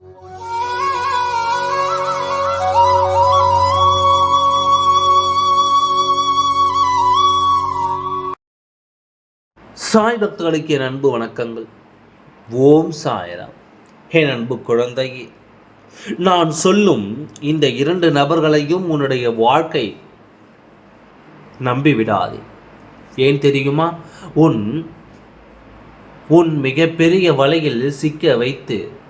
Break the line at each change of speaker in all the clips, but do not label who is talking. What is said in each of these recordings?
சாய் பக்தர்களுக்கு என் அன்பு வணக்கங்கள். ஓம் சாயராம். என் அன்பு குழந்தையே நான் சொல்லும் இந்த இரண்டு நபர்களையும் உன்னுடைய வாழ்க்கை நம்பிவிடாதே. ஏன் தெரியுமா? உன் உன் மிகப்பெரிய வலையில் சிக்க வைத்து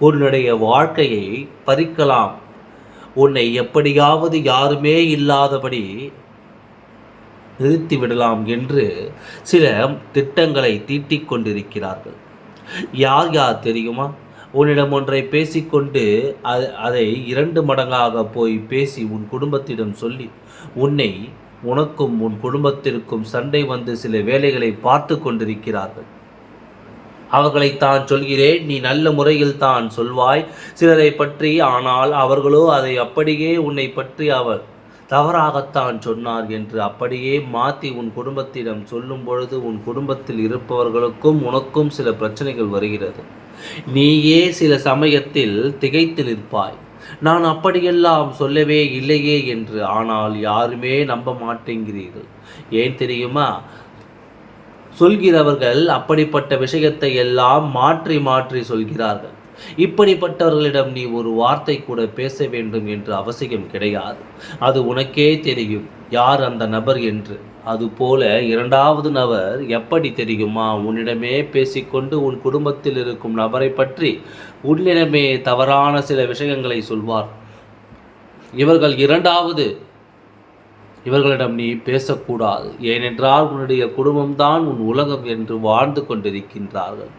உன்னுடைய வாழ்க்கையை பறிக்கலாம். உன்னை எப்படியாவது யாருமே இல்லாதபடி நிறுத்திவிடலாம் என்று சில திட்டங்களை தீட்டிக் கொண்டிருக்கிறார்கள். யார் யார் தெரியுமா? உன்னிடம் ஒன்றை பேசிக்கொண்டு அது அதை இரண்டு மடங்காக போய் பேசி உன் குடும்பத்திடம் சொல்லி உன்னை உனக்கும் உன் குடும்பத்திற்கும் சண்டை வந்து சில வேலைகளை பார்த்து கொண்டிருக்கிறார்கள். அவர்களை தான் சொல்கிறேன் நீ நல்ல முறையில் தான் சொல்வாய். சிலரை பற்றி ஆனால் அவர்களோ அதை அப்படியே உன்னை பற்றி அவர் தவறாகத்தான் சொன்னார் என்று அப்படியே மாற்றி உன் குடும்பத்திடம் சொல்லும் பொழுது உன் குடும்பத்தில் இருப்பவர்களுக்கும் உனக்கும் சில பிரச்சனைகள் வருகிறது. நீயே சில சமயத்தில் திகைத்து நிற்பாய். நான் அப்படியெல்லாம் சொல்லவே இல்லையே என்று ஆனால் யாருமே நம்ப மாட்டேங்கிறீர்கள். ஏன் தெரியுமா? சொல்கிறவர்கள் அப்படிப்பட்ட விஷயத்தை எல்லாம் மாற்றி மாற்றி சொல்கிறார்கள். இப்படிப்பட்டவர்களிடம் நீ ஒரு வார்த்தை கூட பேச வேண்டும் என்று அவசியம் கிடையாது. அது உனக்கே தெரியும். யார் அந்த நபர் என்று. அதுபோல இரண்டாவது நபர் எப்படி தெரியுமா? உன்னிடமே பேசிக்கொண்டு உன் குடும்பத்தில் இருக்கும் நபரை பற்றி உன்னிடமே தவறான சில விஷயங்களை சொல்வார். இவர்கள் இரண்டாவது இவர்களிடம் நீ பேசக்கூடாது. ஏனென்றால் உன்னுடைய குடும்பம்தான் உன் உலகம் என்று வாழ்ந்து கொண்டிருக்கின்றார்கள்.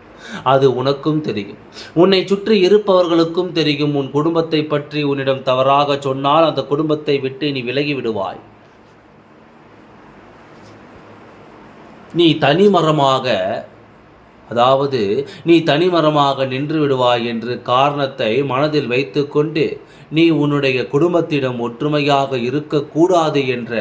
அது உனக்கும் தெரியும். உன்னை சுற்றி இருப்பவர்களுக்கும் தெரியும். உன் குடும்பத்தை பற்றி உன்னிடம் தவறாக சொன்னால் அந்த குடும்பத்தை விட்டு நீ விலகி விடுவாய். நீ தனிமரமாக அதாவது நீ தனிமரமாக நின்று விடுவாய் என்று காரணத்தை மனதில் வைத்துக்கொண்டு நீ உன்னுடைய குடும்பத்திடம் ஒற்றுமையாக இருக்கக்கூடாது என்ற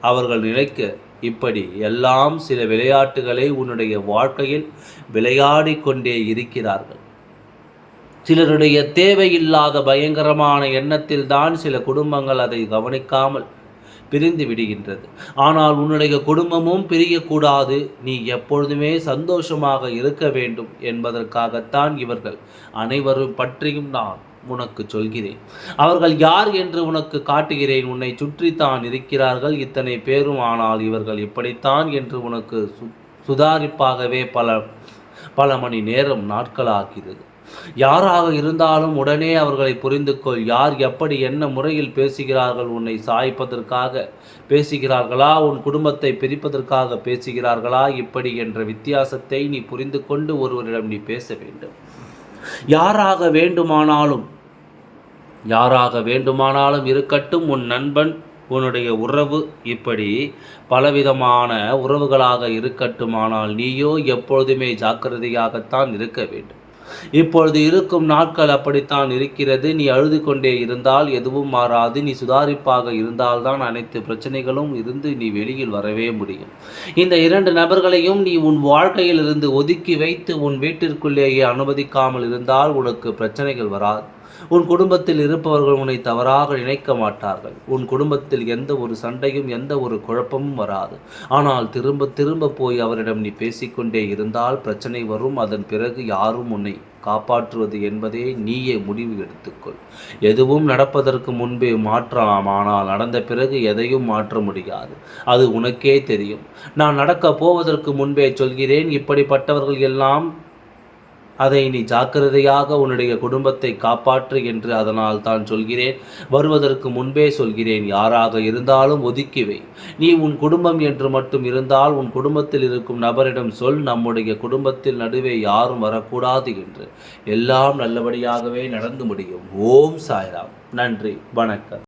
அவர்கள் நினைக்க இப்படி எல்லாம் சில விளையாட்டுகளை உன்னுடைய வாழ்க்கையில் விளையாடிக்கொண்டே இருக்கிறார்கள். சிலருடைய தேவையில்லாத பயங்கரமான எண்ணத்தில் தான் சில குடும்பங்கள் அதை கவனிக்காமல் பிரிந்து விடுகின்றது. ஆனால் உன்னுடைய குடும்பமும் பிரியக்கூடாது. நீ எப்பொழுதுமே சந்தோஷமாக இருக்க வேண்டும் என்பதற்காகத்தான் இவர்கள் அனைவரும் பற்றியும் நான் உனக்கு சொல்கிறேன். அவர்கள் யார் என்று உனக்கு காட்டுகிறேன். உன்னை சுற்றித்தான் இருக்கிறார்கள். இத்தனை பேரும் ஆனால் இவர்கள் இப்படித்தான் என்று உனக்கு சு சுதாரிப்பாகவே பல பல மணி நேரம் நாட்களாகிறது யாராக இருந்தாலும் உடனே அவர்களை புரிந்து கொள் யார் எப்படி என்ன முறையில் பேசுகிறார்கள் உன்னை சாய்ப்பதற்காக பேசுகிறார்களா உன் குடும்பத்தை பிரிப்பதற்காக பேசுகிறார்களா இப்படி என்ற வித்தியாசத்தை நீ புரிந்து கொண்டு ஒருவரிடம் நீ பேச வேண்டும். யாராக வேண்டுமானாலும் யாராக வேண்டுமானாலும் இருக்கட்டும் உன் நண்பன் உன்னுடைய உறவு இப்படி பலவிதமான உறவுகளாக இருக்கட்டுமானால் நீயோ எப்பொழுதுமே ஜாக்கிரதையாகத்தான் இருக்க வேண்டும். இப்பொழுது இருக்கும் நாட்கள் அப்படித்தான் இருக்கிறது. நீ அழுது கொண்டே இருந்தால் எதுவும் மாறாது. நீ சுதாரிப்பாக இருந்தால்தான் அனைத்து பிரச்சனைகளும் இருந்து நீ வெளியில் வரவே முடியும். இந்த இரண்டு நபர்களையும் நீ உன் வாழ்க்கையில் இருந்து ஒதுக்கி வைத்து உன் வீட்டிற்குள்ளேயே அனுமதிக்காமல் இருந்தால் உனக்கு பிரச்சனைகள் வராது. உன் குடும்பத்தில் இருப்பவர்கள் உன்னை தவறாக நினைக்க மாட்டார்கள். உன் குடும்பத்தில் எந்த ஒரு சண்டையும் எந்த ஒரு குழப்பமும் வராது. ஆனால் திரும்ப திரும்ப போய் அவரிடம் நீ பேசிக்கொண்டே இருந்தால் பிரச்சனை வரும். அதன் பிறகு யாரும் உன்னை காப்பாற்றுவது என்பதே நீயே முடிவு எடுத்துக்கொள். எதுவும் நடப்பதற்கு முன்பே மாற்றலாம் ஆனால் நடந்த பிறகு எதையும் மாற்ற முடியாது. அது உனக்கே தெரியும். நான் நடக்கப் போவதற்கு முன்பே சொல்கிறேன். இப்படிப்பட்டவர்கள் எல்லாம் அதை நீ ஜாக்கிரதையாக உன்னுடைய குடும்பத்தை காப்பாற்று என்று அதனால் தான் சொல்கிறேன். வருவதற்கு முன்பே சொல்கிறேன். யாராக இருந்தாலும் ஒதுக்கிவை நீ உன் குடும்பம் என்று மட்டும் இருந்தால் உன் குடும்பத்தில் இருக்கும் நபரிடம் சொல் நம்முடைய குடும்பத்தில் நடுவே யாரும் வரக்கூடாது என்று. எல்லாம் நல்லபடியாகவே நடந்து முடியும். ஓம் சாய்ராம். நன்றி. வணக்கம்.